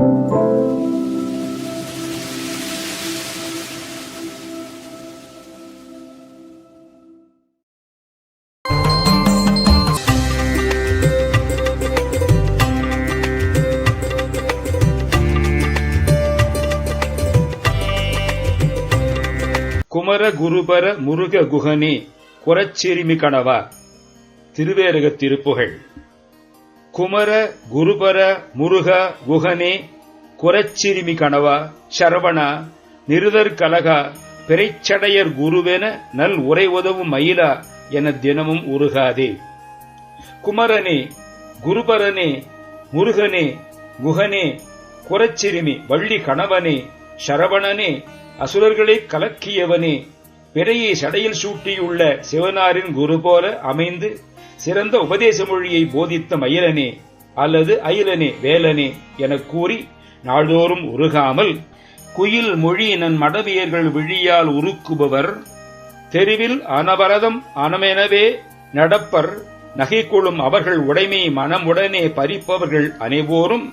குமர குருபர முருக குகனே குரச்சிறுமி கணவா. திருவேரக திருப்புகழ். குமர குருபர முருக குகனே குரச்சிறுமி கணவா சரவணா நிருதர் கலகா பிறைச்சடையர் குருவென நல் உரை உதவும் மயிலா என தினமும் உருகாதே. குமரனே குருபரனே முருகனே குகனே குரச்சிறுமி வள்ளி கணவனே சரவணனே அசுரர்களை கலக்கியவனே பிறையை சடையில் சூட்டியுள்ள சிவனாரின் குரு போல அமைந்து சிறந்த உபதேச மொழியை போதித்த மயிலனே அல்லது அயிலனே வேலனே எனக் கூறி நாள்தோறும் உருகாமல் குயில் மொழி நன் மடவியர்கள் விழியால் உருக்குபவர் தெருவில் அனவரதம் அனமெனவே நடப்பர் நகைக்கொள்ளும் அவர்கள் உடைமை மனமுடனே பறிப்பவர்கள் அனைவோரும்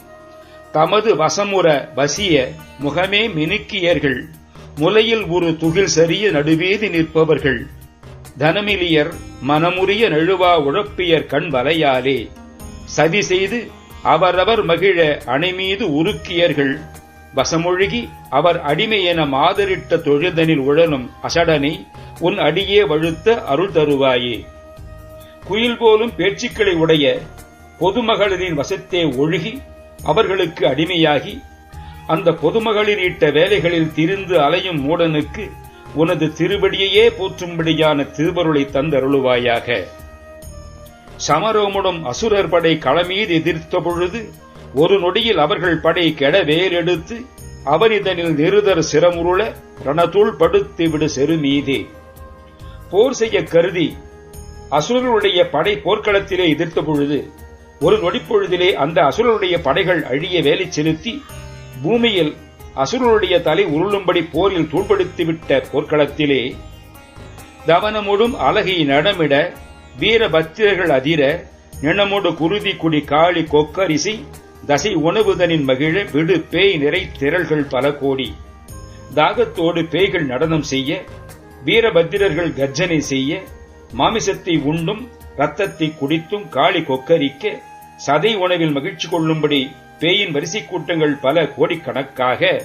தமது வசமுற வசிய முகமே மினுக்கியர்கள் முலையில் ஒரு துகில் சரிய நடுவீதி நிற்பவர்கள். தனமிலியர் மனமுறிய நழுவா உழப்பியர் கண் வலையாலே. சதி செய்து அவரவர் மகிழ அணைமீது உருக்கியர்கள். வசமொழுகி அவர் அடிமை என மாதரிட்ட தொழுதனில் உழலும் அசடனை உன் அடியே வழுத்த அருள் தருவாயே. குயில் போலும் பேச்சுக்களை உடைய பொதுமகளிரின் வசத்தே ஒழுகி அவர்களுக்கு அடிமையாகி அந்த பொதுமகளிர் ஈட்ட வேலைகளில் திரிந்து அலையும் மூடனுக்கு உனது திருவடியையே போற்றும்படியான திருவருளை தந்தருளுவாயாக. சமரோமுடன் அசுரர் படை களமீது எதிர்த்த பொழுது ஒரு நொடியில் அவர்கள் படை கெடவேலெடுத்து அவனிதனில் நெருதர் சிரமுருள ரணத்துள் படுத்து விடு செருமீதே. போர் செய்ய கருதி அசுரர்களுடைய படை போர்க்களத்திலே எதிர்த்த பொழுது ஒரு நொடிப்பொழுதிலே அந்த அசுரருடைய படைகள் அழிய வேலை செலுத்தி பூமியில் அசுரனுடைய தலை உருளும்படி போரில் தூள்படுத்திவிட்ட போர்க்களத்திலே தவனமுடும் அழகை நடமிட வீரபத்திரர்கள் அதிர நினமுடு குருதி குடி காளி கொக்கரிசி தசை உணவுதனின் மகிழ விடு பேய் நிறை திரள்கள் பல கோடி. தாகத்தோடு பேய்கள் நடனம் செய்ய வீரபத்திரர்கள் கர்ஜனை செய்ய மாமிசத்தை உண்டும் ரத்தத்தை குடித்தும் காளி கொக்கரிக்க சதை உணவில் மகிழ்ச்சி கொள்ளும்படி பேயின் வரிசை கூட்டங்கள் பல கோடிக்கணக்காக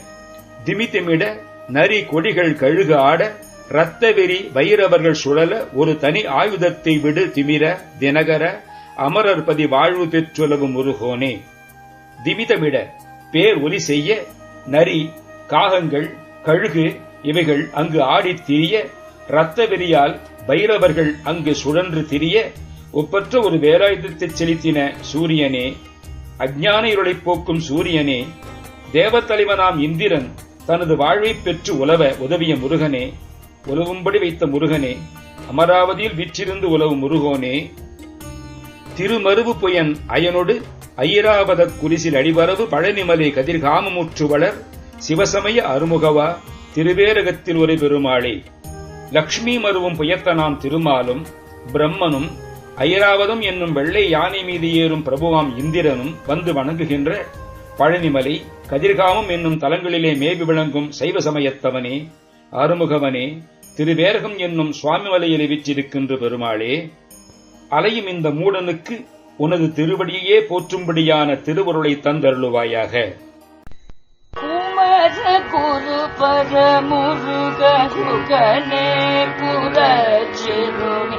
திமிதிமிட நரி கொடிகள் கழுகு ஆட இரத்த வெறி வைரவர்கள் சுழல ஒரு தனி ஆயுதத்தை விடு திமிர தினகர அமரர்பதி வாழ்வு பெற்றுலவும் முருகோனே. திமிதமிட பேர் ஒலி செய்ய நரி காகங்கள் கழுகு இவைகள் அங்கு ஆடித் திரிய இரத்த வெறியால் பைரவர்கள் அங்கு சுழன்று திரிய ஒப்பற்ற ஒரு வேலாயுதத்தை செலுத்தின சூரியனே. அஜ்ஞான இருளை போக்கும் சூரியனே தேவத்தலைவனாம் இந்திரன் தனது வாழ்வைப் பெற்று உலவ உதவிய முருகனே உலவும்படி வைத்த முருகனே அமராவதியில் விற்றிருந்து உலவும் முருகோனே. திருமருவு புயன் அயனொடு ஐராவத குரிசில் அடிவரவு பழனிமலை கதிர்காமமுற்று வளர் சிவசமய அருமுகவா திருவேரகத்தில் ஒரு பெருமாளே லக்ஷ்மி மருவும் புயத்தனாம் திருமாலும் பிரம்மனும் ஐராவதம் என்னும் வெள்ளை யானை மீது ஏறும் பிரபுவாம் இந்திரனும் வந்து வணங்குகின்ற பழனிமலை கதிர்காமம் என்னும் தலங்களிலே மேவி விளங்கும் சைவ சமயத்தவனே ஆறுமுகவனே திருவேரகம் என்னும் சுவாமிமலையிலே விற்றிருக்கின்ற பெருமாளே அலையும் இந்த மூடனுக்கு உனது திருவடியே போற்றும்படியான திருவருளை தந்தருளுவாயாக. குரு பரமுருகனே புரச்சிருமே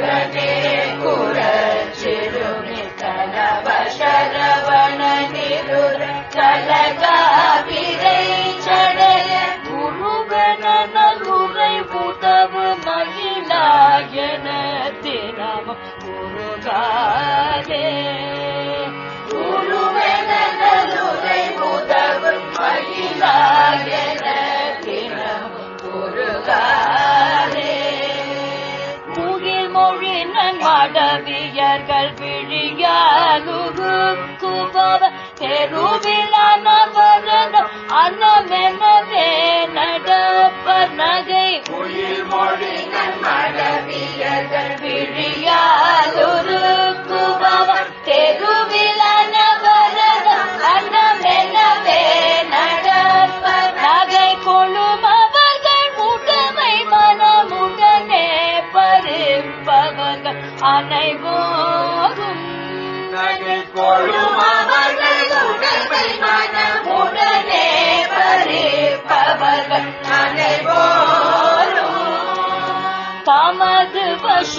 மடவியர்கள் விழியாலுருக்குபவ பெருவிழானவரனும் அன்னமெனவே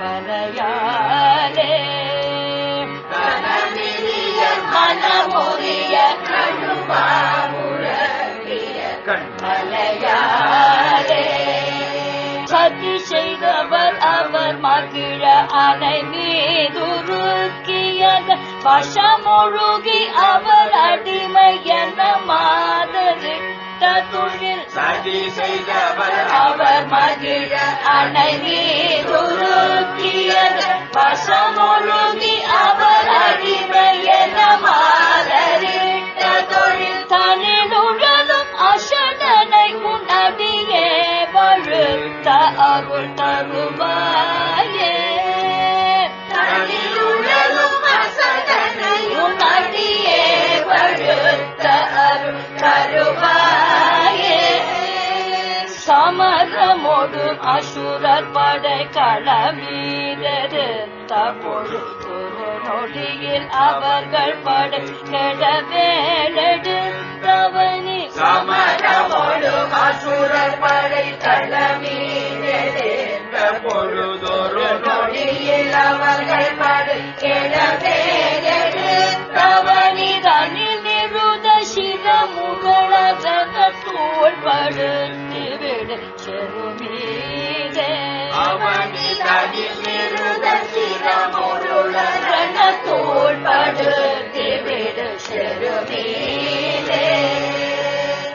மலையாலே மனமுறிய மலையாலே சதி செய்தவர் அவர் மகிழ அணை மீதுருக்கியது. வசமொழுகி அவர் அடிமை என மாதரிட்ட தொழில். சதி செய்தவர் அவர் மகிழ அணை படை களமீரது தப்பொழு நொடியில் அவர்கள் படை கெடவேலெடுத்தவனி சமரமோடு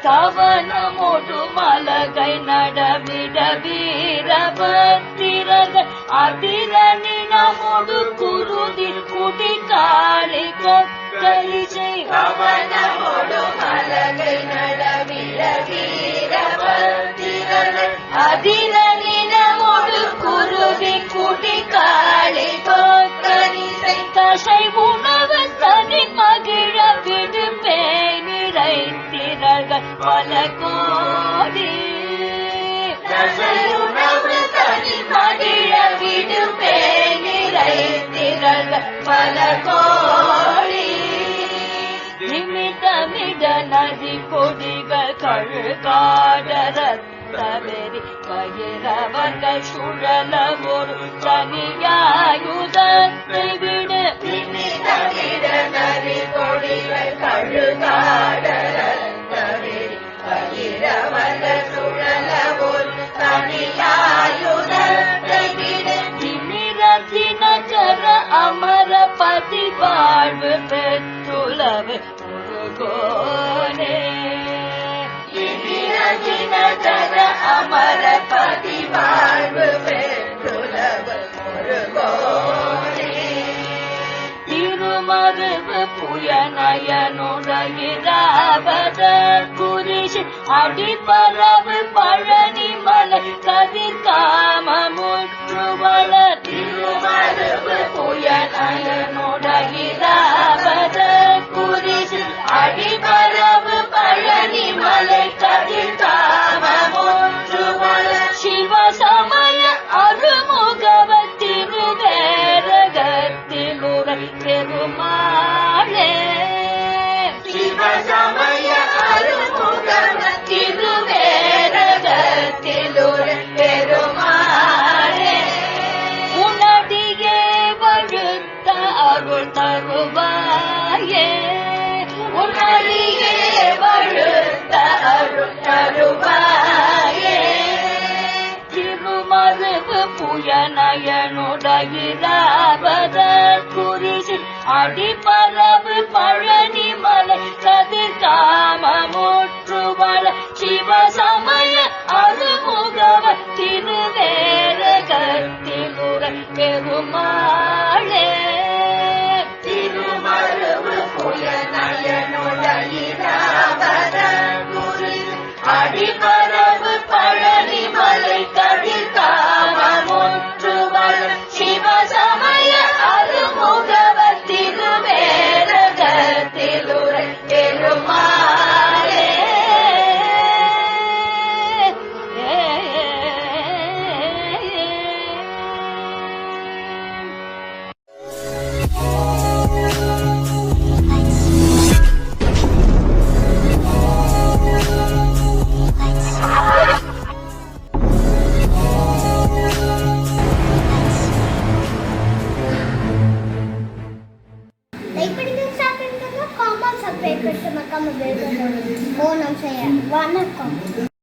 தவனமோடு மலகை நடமிட வீரபத்திரங்கள் அதிரணினமோடு குருதி குடி காளி கொக்கலி செய் கவனமோடு மலகை நிறைத்திரர்கள் பல கோடி தசையுணவு தனி மகிழ விடுமே நிறைத்திரர்கள் பல கோடி. நிமிடமிட நதி கொடிகள் கழுகாடரத்தவெறி பயிரவர்கள் சுழல ஒரு தனியாயுதத்தை விடு. நதி கொடிகள் கழுகாடரத்தவெறி அமர பதி வாழ்வு பெற்றுளவு முருகோனே. திமிரகினதர அமர பதி வாழ்வு பெற்றுலவு ஒரு கோடி திருமருவு புயநயனுடையிராவத குறிஷி அடிப்பரவு பழனி மலை கதிர் காமமுற்றுவள திருமருவு புயநயனுடையிராவத புயநயனுடையிராவத குறிசி அடிப்பரவு பழனி மலை கதிர் காமமுற்றுவள சிவ சமய அருமுகவ திருவேரகத்திலுரை பெருமாளே. 两万那个。